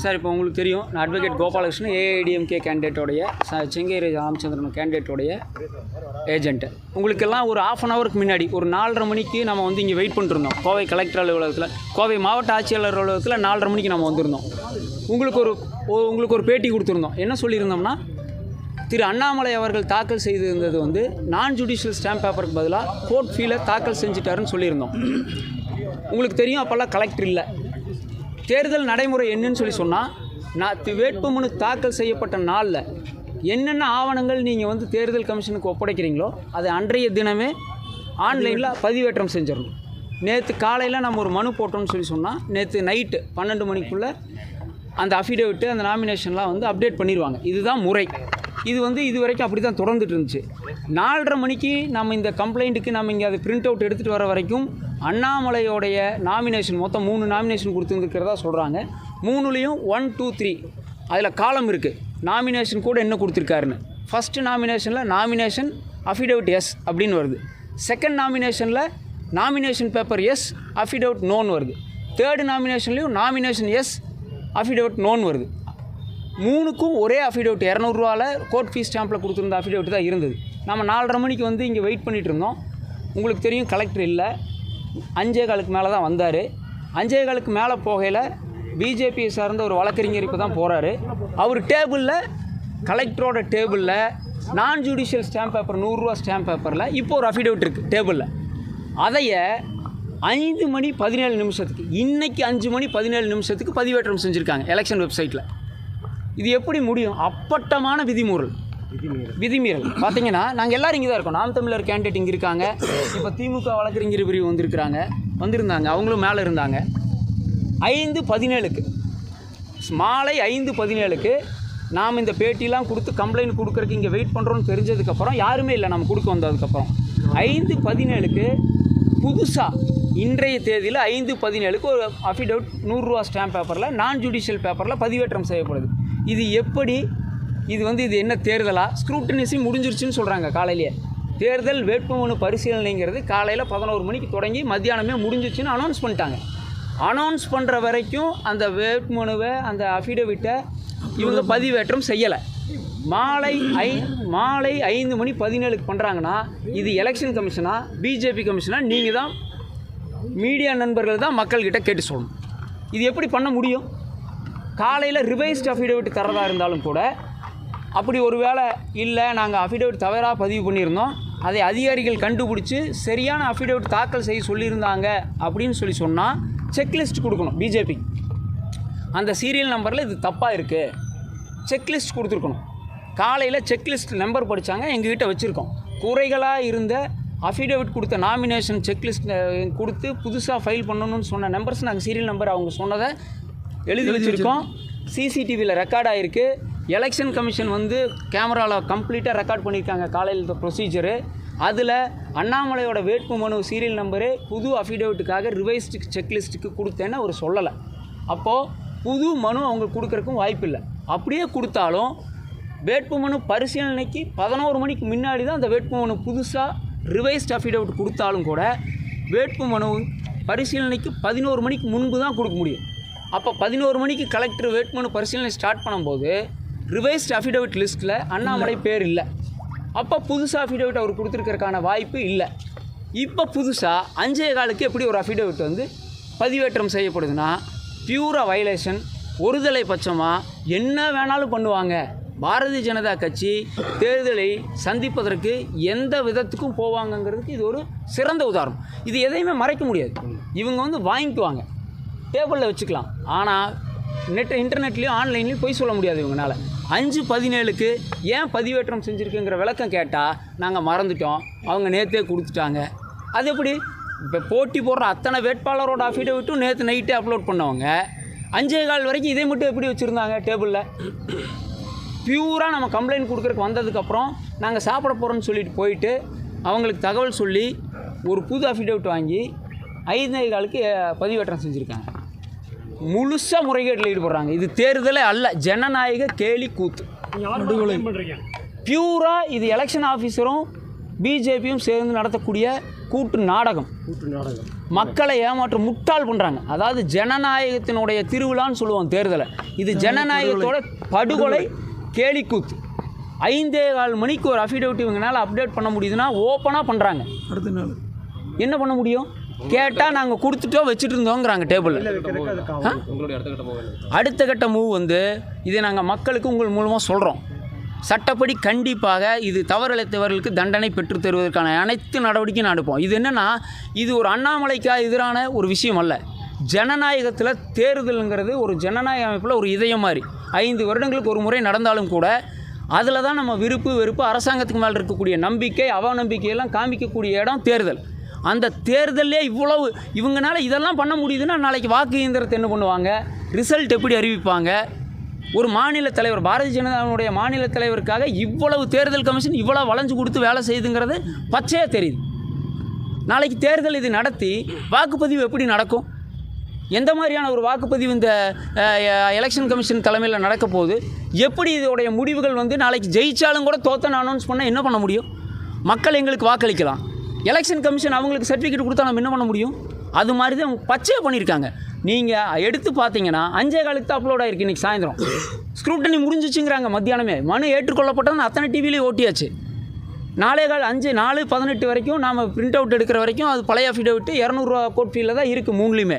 Sir இப்போ உங்களுக்கு தெரியும் நான் அட்வொகேட் கோபாலகிருஷ்ணன் ஏஐடிஎம்கே கேண்டிடேட்டோடைய ச செங்கேரி ராமச்சந்திரன் கேண்டிடேட்டோடைய ஏஜென்ட்டு உங்களுக்கெல்லாம் ஒரு ஆஃப் அன் ஹவருக்கு முன்னாடி ஒரு நாலரை மணிக்கு நம்ம வந்து இங்கே வெயிட் பண்ணிருந்தோம். கோவை கலெக்டர் அலுவலகத்தில் கோவை மாவட்ட ஆட்சியாளர் அலுவலகத்தில் நாலரை மணிக்கு நம்ம வந்திருந்தோம். உங்களுக்கு ஒரு உங்களுக்கு ஒரு பேட்டி கொடுத்துருந்தோம். என்ன சொல்லியிருந்தோம்னா திரு அண்ணாமலை அவர்கள் தாக்கல் செய்திருந்தது வந்து நான் ஜுடிஷியல் ஸ்டாம்ப் பேப்பருக்கு பதிலாக கோர்ட் ஃபீலை தாக்கல் செஞ்சுட்டாருன்னு சொல்லியிருந்தோம். உங்களுக்கு தெரியும் அப்போல்லாம் கலெக்டர் இல்லை. தேர்தல் நடைமுறை என்னன்னு சொல்லி சொன்னால் நான் வேட்புமனு தாக்கல் செய்யப்பட்ட நாளில் என்னென்ன ஆவணங்கள் நீங்கள் வந்து தேர்தல் கமிஷனுக்கு ஒப்படைக்கிறீங்களோ அதை அன்றைய தினமே ஆன்லைனில் பதிவேற்றம் செஞ்சிடணும். நேற்று காலையில் நம்ம ஒரு மனு போட்டோம்னு சொல்லி சொன்னால் நேற்று நைட்டு பன்னெண்டு மணிக்குள்ளே அந்த அஃபிடேவிட்டு அந்த நாமினேஷன்லாம் வந்து அப்டேட் பண்ணிடுவாங்க. இதுதான் முறை. இது வந்து இது வரைக்கும் அப்படி தான் தொடர்ந்துட்டு இருந்துச்சு நாலரை மணிக்கு நம்ம இந்த கம்ப்ளைண்ட்டுக்கு நம்ம இங்கே அதை பிரிண்ட் அவுட் எடுத்துகிட்டு வர வரைக்கும் அண்ணாமலையோடைய நாமினேஷன் மொத்தம் மூணு நாமினேஷன் கொடுத்துருந்துருக்கிறதா சொல்கிறாங்க மூணுலேயும் ஒன் டூ த்ரீ அதில் காலம் இருக்குது நாமினேஷன் கூட என்ன கொடுத்துருக்காருன்னு. ஃபஸ்ட்டு நாமினேஷனில் நாமினேஷன் அஃபிடவிட் எஸ் அப்படின்னு வருது. செகண்ட் நாமினேஷனில் nomination paper S affidavit known வருது. தேர்டு நாமினேஷன்லேயும் நாமினேஷன் எஸ் அஃபிடவிட் நோன் வருது. மூணுக்கும் ஒரே அஃபிடேவிட் இரநூறுவாவில் கோர்ட் ஃபீஸ் ஸ்டாம்பில் கொடுத்துருந்த அஃபிடேவிட் தான் இருந்தது. நம்ம நாலரை மணிக்கு வந்து இங்கே வெயிட் பண்ணிட்டு இருந்தோம். உங்களுக்கு தெரியும் கலெக்டர் இல்லை. அஞ்சே காலுக்கு மேலே தான் வந்தார். அஞ்சே காலுக்கு மேலே போகையில் பிஜேபியை சார்ந்த ஒரு வழக்கறிஞர் இப்போ தான் போகிறாரு அவர் டேபிளில் கலெக்டரோட டேபிளில் நான் ஜுடிஷியல் ஸ்டாம்ப் பேப்பர் நூறுரூவா ஸ்டாம்ப் பேப்பரில் இப்போ ஒரு அஃபிடேவிட் இருக்குது டேபிளில் அதைய ஐந்து மணி பதினேழு நிமிஷத்துக்கு இன்றைக்கி அஞ்சு மணி பதினேழு நிமிஷத்துக்கு பதிவேற்றம் செஞ்சுருக்காங்க எலெக்ஷன் வெப்சைட்டில் இது எப்படி முடியும்? அப்பட்டமான விதிமீறல். விதிமீறல். பார்த்தீங்கன்னா நாங்கள் எல்லாரும் இங்கே தான் இருக்கோம். நாம் தமிழர் கேண்டிடேட் இங்கே இருக்காங்க. இப்போ திமுக வழக்கறிஞர் பிரிவு வந்திருக்கிறாங்க. வந்திருந்தாங்க. அவங்களும் மேலே இருந்தாங்க. ஐந்து பதினேழுக்கு. மாலை ஐந்து பதினேழுக்கு நாம் இந்த பேட்டிலாம் கொடுத்து கம்ப்ளைண்ட் கொடுக்குறதுக்கு இங்கே வெயிட் பண்ணுறோன்னு தெரிஞ்சதுக்கப்புறம் யாருமே இல்லை. நம்ம கொடுக்க வந்ததுக்கப்புறம் ஐந்து பதினேழுக்கு புதுசாக இன்றைய தேதியில் ஐந்து பதினேழுக்கு ஒரு அஃபிடவிட் நூறுரூவா ஸ்டாம்ப் பேப்பரில் நான் ஜுடிஷியல் பேப்பரில் பதிவேற்றம் செய்யப்படுது. இது எப்படி? இது வந்து இது என்ன தேர்தலா? ஸ்க்ரூட்டனிசி முடிஞ்சிருச்சுன்னு சொல்கிறாங்க காலையிலேயே. தேர்தல் வேட்புமனு பரிசீலனைங்கிறது காலையில் பதினோரு மணிக்கு தொடங்கி மத்தியானமே முடிஞ்சிச்சுன்னு அனௌன்ஸ் பண்ணிட்டாங்க. அனௌன்ஸ் பண்ணுற வரைக்கும் அந்த வேட்புமனுவை அந்த அஃபிடவிட்டை இவங்க பதிவேற்றம் செய்யலை. மாலை ஐ மாலை ஐந்து மணி பதினேழுக்கு பண்ணுறாங்கன்னா இது எலெக்ஷன் கமிஷனா பிஜேபி கமிஷனா நீங்கள் தான் மீடியா நண்பர்கள் தான் மக்கள்கிட்ட கேட்டு சொல்லணும். இது எப்படி பண்ண முடியும்? காலையில் ரிவைஸ்ட் அஃபிடேவிட் தரதாக இருந்தாலும் கூட அப்படி ஒரு வேளை இல்லை நாங்கள் அஃபிடவிட் தவறாக பதிவு பண்ணியிருந்தோம். அதை அதிகாரிகள் கண்டுபிடிச்சி சரியான அஃபிடவிட் தாக்கல் செய்ய சொல்லியிருந்தாங்க அப்படின்னு சொல்லி சொன்னால் செக்லிஸ்ட் கொடுக்கணும் பிஜேபி அந்த சீரியல் நம்பரில் இது தப்பாக இருக்குது செக்லிஸ்ட் கொடுத்துருக்கணும். காலையில் செக்லிஸ்ட் நம்பர் படித்தாங்க எங்ககிட்ட வச்சுருக்கோம். குறைகளாக இருந்த அஃபிடேவிட் கொடுத்த நாமினேஷன் செக்லிஸ்ட் கொடுத்து புதுசாக ஃபைல் பண்ணணும்னு சொன்ன நம்பர்ஸ் நாங்கள் சீரியல் நம்பர் அவங்க சொன்னதை எழுதி வச்சுருக்கோம். சிசிடிவியில் ரெக்கார்ட் ஆகிருக்கு எலெக்ஷன் கமிஷன் வந்து கேமராவில் கம்ப்ளீட்டாக ரெக்கார்ட் பண்ணியிருக்காங்க. காலையில் ப்ரொசீஜரு அதில் அண்ணாமலையோட வேட்புமனு சீரியல் நம்பரு புது அஃபிடவிட்டுக்காக ரிவைஸ்டு செக்லிஸ்ட்டுக்கு கொடுத்தேன்னு அவர் சொல்லலை. அப்போது புது மனு அவங்களுக்கு கொடுக்கறக்கும் வாய்ப்பு இல்லை. அப்படியே கொடுத்தாலும் வேட்புமனு பரிசீலனைக்கு பதினோரு மணிக்கு முன்னாடி தான் அந்த வேட்புமனு புதுசாக ரிவைஸ்ட் அஃபிடவிட் கொடுத்தாலும் கூட வேட்புமனு பரிசீலனைக்கு பதினோரு மணிக்கு முன்பு தான் கொடுக்க முடியும். அப்போ பதினோரு மணிக்கு கலெக்டர் வேட்புமனு பரிசீலனை ஸ்டார்ட் பண்ணும்போது ரிவைஸ்ட் அஃபிடவிட் லிஸ்ட்டில் அண்ணாமலை பேர் இல்லை. அப்போ புதுசாக அஃபிடவிட் அவர் கொடுத்துருக்கறக்கான வாய்ப்பு இல்லை. இப்போ புதுசாக அஞ்சே காலுக்கு எப்படி ஒரு அஃபிடவிட் வந்து பதிவேற்றம் செய்யப்படுதுன்னா பியூரா வயலேஷன் ஒருதலை பட்சமாக என்ன வேணாலும் பண்ணுவாங்க. பாரதிய ஜனதா கட்சி தேர்தலை சந்திப்பதற்கு எந்த விதத்துக்கும் போவாங்கங்கிறதுக்கு இது ஒரு சிறந்த உதாரணம். இது எதையுமே மறைக்க முடியாது. இவங்க வந்து வாங்கிக்குவாங்க. டேபிளில் வச்சுக்கலாம். ஆனால் நெட் இன்டர்நெட்லேயும் ஆன்லைன்லேயும் போய் சொல்ல முடியாது இவங்களால அஞ்சு பதினேழுக்கு ஏன் பதிவேற்றம் செஞ்சுருக்குங்கிற விளக்கம் கேட்டால் நாங்கள் மறந்துட்டோம். அவங்க நேற்றே கொடுத்துட்டாங்க. அது எப்படி? இப்போ போட்டி போடுற அத்தனை வேட்பாளரோட அஃபிடவிட்டும் நேற்று நைட்டே அப்லோட் பண்ணவங்க அஞ்சே கால் வரைக்கும் இதை மட்டும் எப்படி வச்சுருந்தாங்க டேபிளில்? பியூராக நம்ம கம்ப்ளைண்ட் கொடுக்குறக்கு வந்ததுக்கப்புறம் நாங்கள் சாப்பிட போகிறோம்னு சொல்லிட்டு போயிட்டு அவங்களுக்கு தகவல் சொல்லி ஒரு புது அஃபிடவிட் வாங்கி ஐந்து காலுக்கு பதிவேற்றம் செஞ்சுருக்காங்க. முழுசாக முறைகேட்டில் ஈடுபடுறாங்க. இது தேர்தலே அல்ல. ஜனநாயக கேலி கூத்து. பியூராக இது எலெக்ஷன் ஆஃபீஸரும் பிஜேபியும் சேர்ந்து நடத்தக்கூடிய கூட்டு நாடகம். கூட்டு நாடகம். மக்களை ஏமாற்ற முட்டாள் பண்ணுறாங்க அதாவது ஜனநாயகத்தினுடைய திருவிழான்னு சொல்லுவோம் தேர்தலை. இது ஜனநாயகத்தோட படுகொலை. கேலிக்கூத்து ஐந்தே கால் மணிக்கு ஒரு அஃபிடவிட் இவங்கனால அப்டேட் பண்ண முடியுதுன்னா ஓப்பனாக பண்ணுறாங்க அடுத்த நாள். என்ன பண்ண முடியும்? கேட்டால் நாங்கள் கொடுத்துட்டோம் வச்சுட்டு இருந்தோங்கிறாங்க டேபிளில் அடுத்த கட்ட மூவ் வந்து இதை நாங்கள் மக்களுக்கு உங்கள் மூலமாக சொல்கிறோம் சட்டப்படி கண்டிப்பாக இது தவறிழைத்தவர்களுக்கு தண்டனை பெற்றுத் தருவதற்கான அனைத்து நடவடிக்கையும் எடுப்போம். இது என்னென்னா இது ஒரு அண்ணாமலைக்கா எதிரான ஒரு விஷயம் அல்ல. ஜனநாயகத்தில் தேர்தலுங்கிறது ஒரு ஜனநாயக அமைப்பில் ஒரு இதயம் மாதிரி. ஐந்து வருடங்களுக்கு ஒரு முறை நடந்தாலும் கூட அதில் தான் நம்ம விருப்பு வெறுப்பு அரசாங்கத்துக்கு மேலே இருக்கக்கூடிய நம்பிக்கை அவநம்பிக்கையெல்லாம் காமிக்கக்கூடிய இடம் தேர்தல். அந்த தேர்தலே இவ்வளவு இவங்கனால இதெல்லாம் பண்ண முடியுதுன்னா நாளைக்கு வாக்கு இயந்திரத்தை என்ன பண்ணுவாங்க? ரிசல்ட் எப்படி அறிவிப்பாங்க? ஒரு மாநில தலைவர் பாரதிய ஜனதாவுடைய மாநில தலைவருக்காக இவ்வளவு தேர்தல் கமிஷன் இவ்வளோ வளைஞ்சு கொடுத்து வேலை செய்யுதுங்கிறது பச்சையாக தெரியுது. நாளைக்கு தேர்தல் இது நடத்தி வாக்குப்பதிவு எப்படி நடக்கும்? எந்த மாதிரியான ஒரு வாக்குப்பதிவு இந்த எலெக்ஷன் கமிஷன் தலைமையில் நடக்க போகுது? எப்படி இதோடைய முடிவுகள் வந்து நாளைக்கு ஜெயித்தாலும் கூட தோற்ற அனௌன்ஸ் பண்ணால் என்ன பண்ண முடியும்? மக்கள் எங்களுக்கு வாக்களிக்கலாம். எலெக்ஷன் கமிஷன் அவங்களுக்கு சர்டிஃபிகேட் கொடுத்தா நம்ம என்ன பண்ண முடியும்? அது மாதிரி தான் அவங்க பச்சையாக பண்ணியிருக்காங்க. நீங்கள் எடுத்து பார்த்தீங்கன்னா அஞ்சே காலுக்கு தான் அப்லோட் ஆயிருக்கு இன்றைக்கி சாயந்தரம். ஸ்க்ரூட்டனி முடிஞ்சிச்சுங்கிறாங்க மத்தியானமே. மனு ஏற்றுக்கொள்ளப்பட்டதுன்னு அத்தனை டிவிலையும் ஓட்டியாச்சு. நாலே கால் அஞ்சு நாலு பதினெட்டு வரைக்கும் நாம் பிரிண்ட் அவுட் எடுக்கிற வரைக்கும் அது பழைய அஃபிடவிட்டு இரநூறுவா கோட் ஃபீலில் தான் இருக்குது மூணுலேயுமே.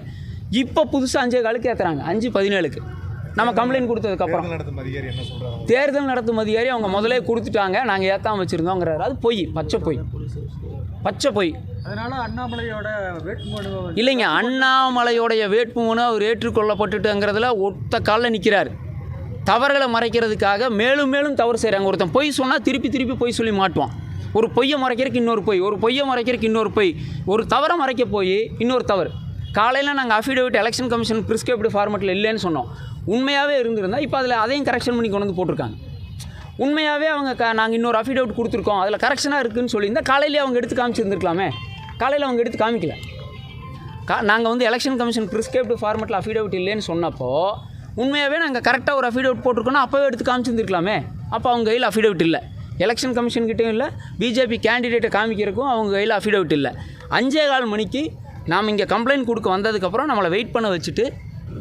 இப்போ புதுசாக அஞ்சே காலுக்கு ஏற்றுறாங்க அஞ்சு பதினேழுக்கு. நம்ம கம்ப்ளைண்ட் கொடுத்ததுக்கப்புறம் தேர்தல் நடத்தும் அதிகாரி அவங்க முதலே கொடுத்துட்டாங்க. நாங்கள் ஏற்றாம வச்சுருந்தோங்கிறாரு. அது பொய் பச்சை பொய். பச்சை பொய். அதனால அண்ணாமலையோட வேட்புமனு இல்லைங்க அண்ணாமலையோடைய வேட்புமனு அவர் ஏற்றுக்கொள்ளப்பட்டுட்டுங்கிறதுல ஒத்த காலில் நிற்கிறார் தவறுகளை மறைக்கிறதுக்காக மேலும் மேலும் தவறு செய்கிறாங்க ஒருத்தன் பொய் சொன்னால் திருப்பி திருப்பி பொய் சொல்லி மாட்டுவான். ஒரு பொய்யை மறைக்கிறதுக்கு இன்னொரு பொய் ஒரு பொய்யை மறைக்கிறதுக்கு இன்னொரு பொய் ஒரு தவறை மறைக்க போய் இன்னொரு தவறு. காலையில் நாங்கள் அஃபிடவிட் எலெக்ஷன் கமிஷன் ப்ரிஸ்கிரிப்ட் ஃபார்மெட்டில் இல்லைன்னு சொன்னோம். உண்மையாகவே இருந்திருந்தா இப்போ அதில் அதையும் கரெக்ஷன் பண்ணி கொண்டு வந்து போட்டிருக்காங்க. உண்மையாகவே அவங்க க நாங்கள் இன்னொரு அஃபிடவிட் கொடுத்துருக்கோம். அதில் கரெக்ஷனாக இருக்குதுன்னு சொல்லியிருந்தால் காலையிலேயே அவங்க எடுத்து காமிச்சிருந்துருக்கலாமே காலையில் அவங்க எடுத்து காமிக்கல. கா நாங்கள் வந்து எலெக்ஷன் கமிஷன் ப்ரிஸ்கிரிப்ட் ஃபார்மெட்டில் அஃபிடவிட் இல்லைன்னு சொன்னப்போ உண்மையாகவே நாங்கள் கரெக்டாக ஒரு அஃபிடவிட் போட்டிருக்கோன்னா அப்போவே எடுத்து காமிச்சிருந்துருக்கலாமே அப்போ அவங்க கையில் அஃபிடவிட் இல்லை. எலெக்ஷன் கமிஷன்கிட்டையும் இல்லை பிஜேபி கேண்டிடேட்டை காமிக்கிறதுக்கும் அவங்க கையில் அஃபிடவிட் இல்லை. அஞ்சே கால் மணிக்கு நாம் இங்கே கம்ப்ளைண்ட் கொடுக்க வந்ததுக்கப்புறம் நம்மளை வெயிட் பண்ண வச்சுட்டு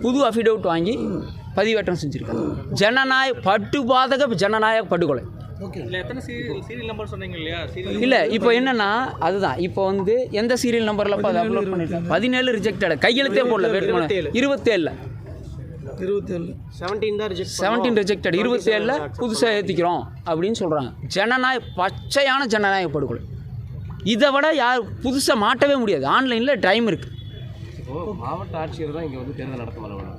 புது அஃபிடவிட் வாங்கி பதிவேற்றம் செஞ்சுருக்காங்க. ஜனநாயக பட்டுபாதக ஜனநாயக படுகொலை. இல்லை எத்தனை சீரியல் சீரியல் நம்பர் சொன்னீங்க இல்லையா சீரியல் இல்லை இப்போ என்னன்னா அதுதான். இப்போ வந்து எந்த சீரியல் நம்பரில் அதை அப்லோட் பண்ணிருக்காங்க? பதினேழு ரிஜெக்டட் கையெழுத்தே போடல வேட்புமனு இருபத்தேழில். இருபத்தேழு. செவன்டீன் தான் ரிஜெக்ட் செவன்டீன் ரிஜெக்டட் இருபத்தேழில் புதுசாக ஏற்றிக்கிறோம் அப்படின்னு சொல்கிறாங்க ஜனநாயக பச்சையான ஜனநாயக படுகொலை. இதை விட யார் புதுசாக மாட்டவே முடியாது. ஆன்லைனில் டைம் இருக்குது இப்போ மாவட்ட ஆட்சியர் தான் இங்கே வந்து தேர்தல் அலுவலர்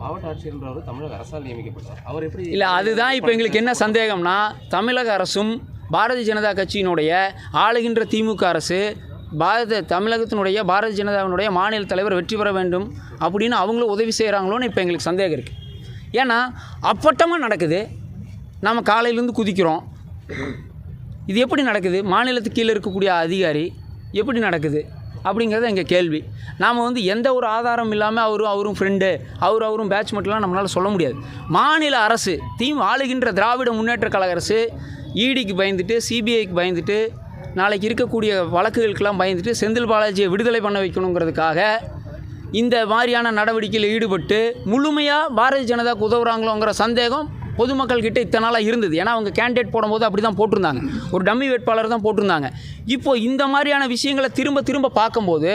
மாவட்ட ஆட்சியர்ன்றவர் தமிழக அரசால் நியமிக்கப்பட்டார். அவர் எப்படி இல்லை அதுதான் இப்போ எங்களுக்கு என்ன சந்தேகம்னா தமிழக அரசும் பாரதிய ஜனதா கட்சியினுடைய ஆளுகின்ற திமுக அரசு பாரத தமிழகத்தினுடைய பாரதிய ஜனதாவினுடைய மாநில தலைவர் வெற்றி பெற வேண்டும் அப்படின்னு அவங்களும் உதவி செய்கிறாங்களோன்னு இப்போ எங்களுக்கு சந்தேகம் இருக்குது ஏன்னா அப்பட்டமாக நடக்குது. நாம் காலையிலேருந்து குதிக்கிறோம். இது எப்படி நடக்குது? மாநிலத்துக்கு கீழே இருக்கக்கூடிய அதிகாரி எப்படி நடக்குது? அப்படிங்கிறது எங்கள் கேள்வி. நாம் வந்து எந்த ஒரு ஆதாரம் இல்லாமல் அவரும் அவரும் ஃப்ரெண்டு அவர் அவரும் பேட்ச்மெண்ட்லாம் நம்மளால் சொல்ல முடியாது. மாநில அரசு தீம் ஆளுகின்ற திராவிட முன்னேற்ற கழக அரசு இடிக்கு பயந்துட்டு சிபிஐக்கு பயந்துட்டு நாளைக்கு இருக்கக்கூடிய வழக்குகளுக்கெல்லாம் பயந்துட்டு செந்தில் பாலாஜியை விடுதலை பண்ண வைக்கணுங்கிறதுக்காக இந்த மாதிரியான நடவடிக்கையில் ஈடுபட்டு முழுமையாக பாரதிய ஜனதாவுக்கு உதவுறாங்களோங்கிற சந்தேகம் பொதுமக்கள்கிட்ட இத்தனை நாளாக இருந்தது. ஏன்னா அவங்க கேண்டிடேட் போடும்போது அப்படி தான் போட்டிருந்தாங்க. ஒரு டம்மி வேட்பாளர் தான் போட்டிருந்தாங்க. இப்போ இந்த மாதிரியான விஷயங்களை திரும்ப திரும்ப பார்க்கும்போது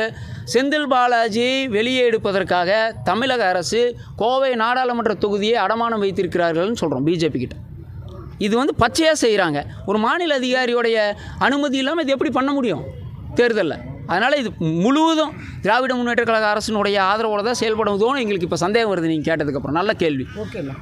செந்தில் பாலாஜி வெளியே எடுப்பதற்காக தமிழக அரசு கோவை நாடாளுமன்ற தொகுதியை அடமானம் வைத்திருக்கிறார்கள்னு சொல்கிறோம் பிஜேபி கிட்ட. இது வந்து பச்சையாக செய்கிறாங்க ஒரு மாநில அதிகாரியோடைய அனுமதி இல்லாமல் இது எப்படி பண்ண முடியும்? தேர்தலில். அதனால் இது முழுவதும் திராவிட முன்னேற்ற கழக அரசினுடைய ஆதரவோடு தான் செயல்படுவதோன்னு எங்களுக்கு இப்போ சந்தேகம் வருது நீங்கள் கேட்டதுக்கப்புறம் நல்ல கேள்வி. ஓகேண்ணா.